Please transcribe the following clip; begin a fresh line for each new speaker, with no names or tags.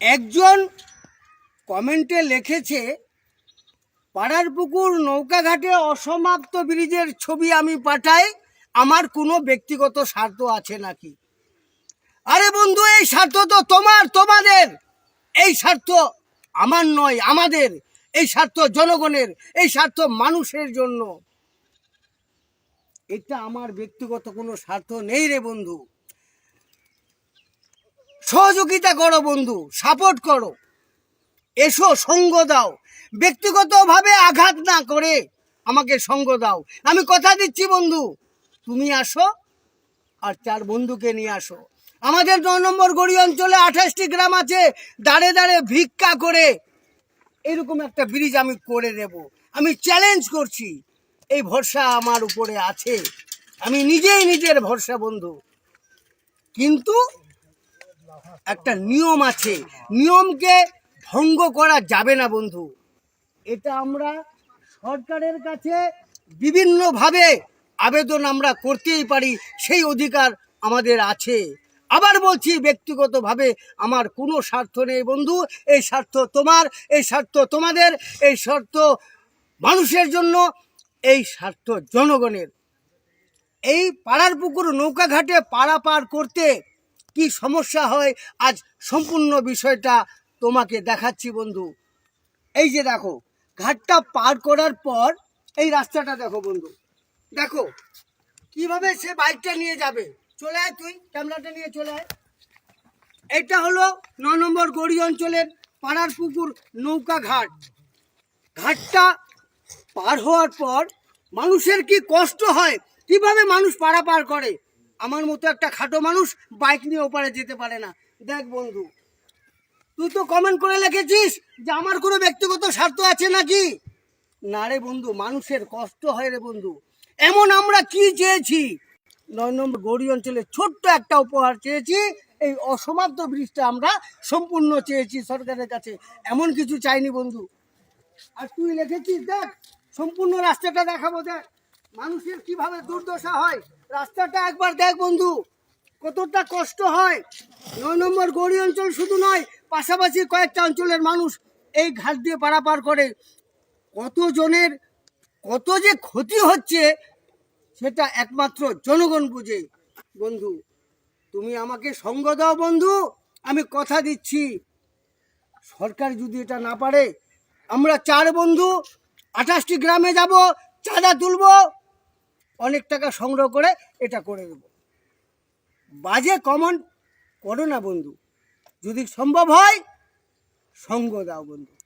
একজন কমেন্টে লিখেছে, পাড়ার পুকুর নৌকাঘাটে অসমাপ্ত ব্রিজের ছবি আমি পাঠাই, আমার কোনো ব্যক্তিগত স্বার্থ আছে নাকি? আরে বন্ধু, এই স্বার্থ তো তোমার, তোমাদের। এই স্বার্থ আমার নয়, আমাদের। এই স্বার্থ জনগণের, এই স্বার্থ মানুষের জন্য। এটা আমার ব্যক্তিগত কোনো স্বার্থ নেই রে বন্ধু। সহযোগিতা করো বন্ধু সাপোর্ট করো। এসো, সঙ্গ দাও। ব্যক্তিগতভাবে আঘাত না করে আমাকে সঙ্গ দাও। আমি কথা দিচ্ছি বন্ধু, তুমি আসো আর চার বন্ধুকে নিয়ে আসো। আমাদের নয় নম্বর গড়ি অঞ্চলে আঠাশটি গ্রাম আছে, দাঁড়ে দাঁড়ে ভিক্ষা করে এরকম একটা ব্রিজ আমি করে দেব আমি চ্যালেঞ্জ করছি, এই ভরসা আমার উপরে আছে। আমি নিজেই নিজের ভরসা বন্ধু। কিন্তু একটা নিয়ম আছে। নিয়মকে ভঙ্গ করা যাবে না, বন্ধু। এটা আমরা সরকারের কাছে বিভিন্নভাবে আবেদন আমরা করতেই পারি, সেই অধিকার আমাদের আছে। আবার বলছি, ব্যক্তিগতভাবে আমার কোনো স্বার্থ নেই, বন্ধু। এই স্বার্থ তোমার, এই স্বার্থ তোমাদের, এই স্বার্থ মানুষের জন্য, এই স্বার্থ জনগণের। এই পাড়ার পুকুর নৌকাঘাটে পারাপার করতে কি সমস্যা হয়, আজ সম্পূর্ণ বিষয়টা তোমাকে দেখাচ্ছি বন্ধু। এই যে দেখো, ঘাটটা পার করার পর এই রাস্তাটা দেখো বন্ধু। দেখো, কীভাবে সে বাইকটা নিয়ে যাবে? চলে আয় তুই, ক্যামেরাটা নিয়ে চলে আয়। এটা হলো ন নম্বর গড়ি অঞ্চলের পাড়ার পুকুর নৌকা ঘাট। ঘাটটা পার হওয়ার পর মানুষের কি কষ্ট হয়? কীভাবে মানুষ পারাপার করে? আমার মতো একটা খাটো মানুষ বাইক নিয়ে ওপারে যেতে পারে না। দেখ বন্ধু, তুই তো কমেন্ট করে লিখেছিস যে আমার কোনো ব্যক্তিগত স্বার্থ আছে নাকি? না রে বন্ধু, মানুষের কষ্ট হয় রে বন্ধু। এমন আমরা কি চেয়েছি? নয় নম্বর, গৌরী অঞ্চলে ছোট্ট একটা উপহার চেয়েছি, এই অসমাপ্ত ব্রিজটা আমরা সম্পূর্ণ চেয়েছি সরকারের কাছে। এমন কিছু চাইনি বন্ধু। আর তুই লিখেছিস, দেখ, সম্পূর্ণ রাস্তাটা দেখাবো, দেখ। মানুষের কীভাবে দুর্দশা হয়। রাস্তাটা একবার দেখ বন্ধু, কতটা কষ্ট হয়। নয় নম্বর গৌরী অঞ্চল শুধু নয়, পাশাপাশি কয়েকটা অঞ্চলের মানুষ এই ঘাট দিয়ে পারাপার করে। কতজনের, কত যে ক্ষতি হচ্ছে, সেটা একমাত্র জনগণ বুঝে। বন্ধু, তুমি আমাকে সঙ্গ দাও বন্ধু, আমি কথা দিচ্ছি। সরকার যদি এটা না পারে, আমরা চার বন্ধু, আঠাশটি গ্রামে যাব, চাঁদা তুলব। অনেক টাকা সংগ্রহ করে এটা করে দেব। বাজে কমন করো না বন্ধু। যদি সম্ভব হয়, সঙ্গ দাও বন্ধু।